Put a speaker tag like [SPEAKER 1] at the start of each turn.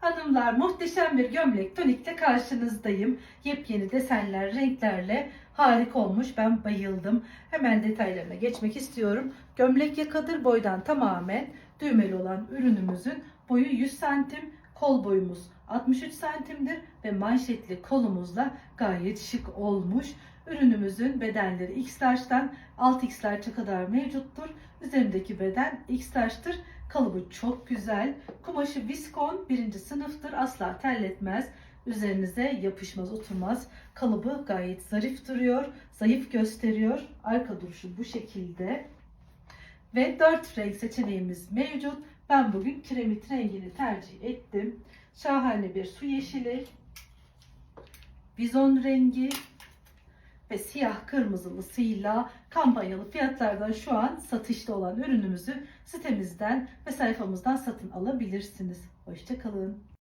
[SPEAKER 1] Hanımlar muhteşem bir gömlek tonikle karşınızdayım. Yepyeni desenler, renklerle harika olmuş. Ben bayıldım. Hemen detaylarına geçmek istiyorum. Gömlek yakadır boydan tamamen düğmeli olan ürünümüzün boyu 100 santim, kol boyumuz 63 santimdir ve manşetli kolumuzla gayet şık olmuş. Ürünümüzün bedenleri X large'dan 6X large'a kadar mevcuttur. Üzerindeki beden X large'tır. Kalıbı çok güzel. Kumaşı viskon birinci sınıftır. Asla terletmez. Üzerinize yapışmaz, oturmaz. Kalıbı gayet zarif duruyor. Zayıf gösteriyor. Arka duruşu bu şekilde. Ve 4 renk seçeneğimiz mevcut. Ben bugün kiremit rengini tercih ettim. Şahane bir su yeşili, bizon rengi ve siyah kırmızılısıyla kampanyalı fiyatlardan şu an satışta olan ürünümüzü sitemizden ve sayfamızdan satın alabilirsiniz. Hoşçakalın.